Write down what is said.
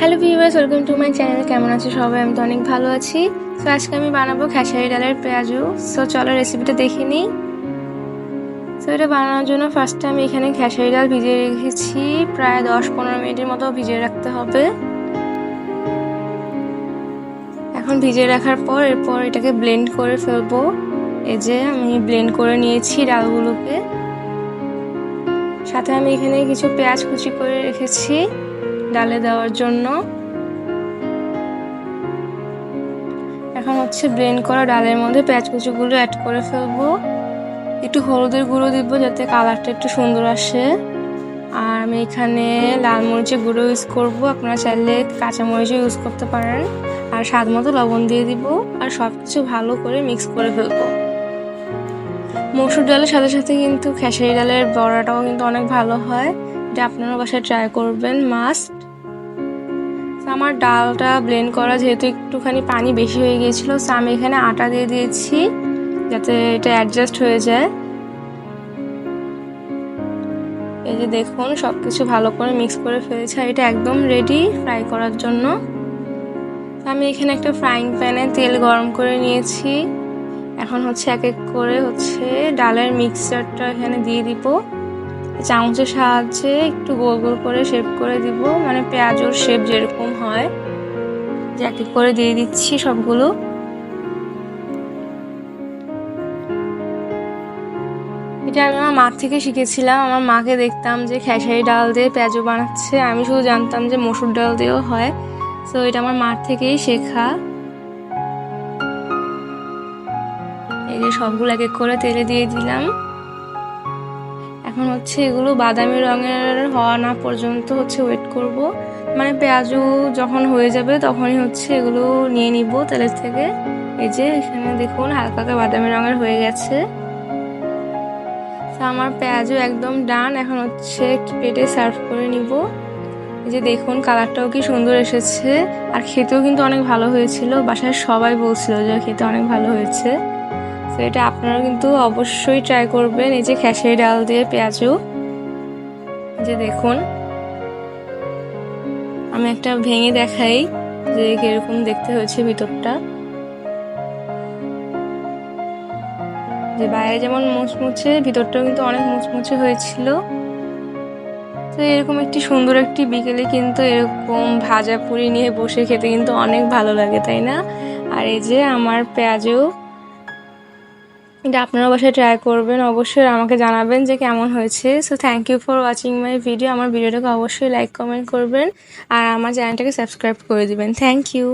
Hello viewers welcome to my channel কেমন আছো সবাই? আমি তো অনেক ভালো আছি। সো আজকে আমি বানাবো খেসারি ডালের পেঁয়াজু। সো চলো রেসিপিটা দেখে নিই। সো এটা বানানোর জন্য ফার্স্টে আমি এখানে খেসারি ডাল ভিজিয়ে রেখেছি। প্রায় দশ পনেরো মিনিটের মতো ভিজিয়ে রাখতে হবে। এখন ভিজিয়ে রাখার পর এরপর এটাকে ব্লেন্ড করে ফেলব। এই যে আমি ব্লেন্ড করে নিয়েছি ডালগুলোকে। সাথে আমি এখানে কিছু পেঁয়াজ কুচি করে রেখেছি। ডালে দেওয়ার জন্য। এখন হচ্ছে ব্লেন্ড করা ডালের মধ্যে পেঁয়াজ কুচিগুলো অ্যাড করে ফেলব। একটু হলুদের গুঁড়ো দিব যাতে কালারটা একটু সুন্দর আসে। আর আমি এখানে লাল মরিচের গুঁড়ো ইউজ করব। আপনারা চাইলে কাঁচা মরিচও ইউজ করতে পারেন। আর স্বাদ মতো লবণ দিয়ে দিব। আর সব কিছু ভালো করে মিক্স করে ফেলব। মসুর ডালের সাথে সাথে কিন্তু খেসারি ডালের বড়াটাও কিন্তু অনেক ভালো হয়। এটা আপনারা বাসায় ট্রাই করবেন মাস্ট আমার ডালটা ব্লেন্ড করা যেহেতু একটুখানি পানি বেশি হয়ে গিয়েছিল সো আমি এখানে আটা দিয়ে দিয়েছি, যাতে এটা অ্যাডজাস্ট হয়ে যায়। এই যে দেখুন সব কিছু ভালো করে মিক্স করে ফেলেছি, আর এটা একদম রেডি ফ্রাই করার জন্য। আমি এখানে একটা ফ্রাইং প্যানে তেল গরম করে নিয়েছি। এখন হচ্ছে এক এক করে হচ্ছে ডালের মিক্সচারটা এখানে দিয়ে দিব। চামচের সাহায্যে একটু গোল গোল করে শেপ করে দিব। মানে পেঁয়াজের শেপ যেরকম হয়। এক এক করে দিয়ে দিচ্ছি সবগুলো। এটা আমি আমার মা থেকে শিখেছিলাম। আমার মাকে দেখতাম যে খেসারি ডাল দিয়ে পেঁয়াজও বানাচ্ছে। আমি শুধু জানতাম যে মসুর ডাল দিয়েও হয়। তো এটা আমার মার থেকেই শেখা। এই যে সবগুলো এক এক করে তেলে দিয়ে দিলাম। এখন হচ্ছে এগুলো বাদামি রঙের হওয়া না পর্যন্ত হচ্ছে ওয়েট করব। মানে পেঁয়াজু যখন হয়ে যাবে তখনই হচ্ছে এগুলো নিয়ে নিব তেলের থেকে। এই যে এখানে দেখুন হালকা হালকা বাদামি রঙের হয়ে গেছে। তো আমার পেঁয়াজও একদম ডান, এখন হচ্ছে পেটে সার্ভ করে নিব। এই যে দেখুন কালারটাও কি সুন্দর এসেছে। আর খেতেও কিন্তু অনেক ভালো হয়েছিল। বাসায় সবাই বলছিল যে খেতে অনেক ভালো হয়েছে। তো এটা আপনারা কিন্তু অবশ্যই ট্রাই করবেন। এই যে খেসারি ডাল দিয়ে পেঁয়াজও যে দেখুন। আমি একটা ভেঙে দেখাই যে কীরকম দেখতে হয়েছে ভিতরটা। যে বাইরে যেমন মুচমুচে ভিতরটাও কিন্তু অনেক মুচমুচে হয়েছিল। তো এরকম একটি সুন্দর একটি বিকেলে কিন্তু এরকম ভাজা পুরি নিয়ে বসে খেতে কিন্তু অনেক ভালো লাগে, তাই না? আর এই যে আমার পেঁয়াজও এটা আপনারা বাসায় ট্রাই করবেন। অবশ্যই আমাকে জানাবেন যে কেমন হয়েছে। So thank you for watching my video আমার ভিডিওটাকে অবশ্যই লাইক কমেন্ট করবেন। আর আমার চ্যানেলটাকে সাবস্ক্রাইব করে দেবেন। Thank you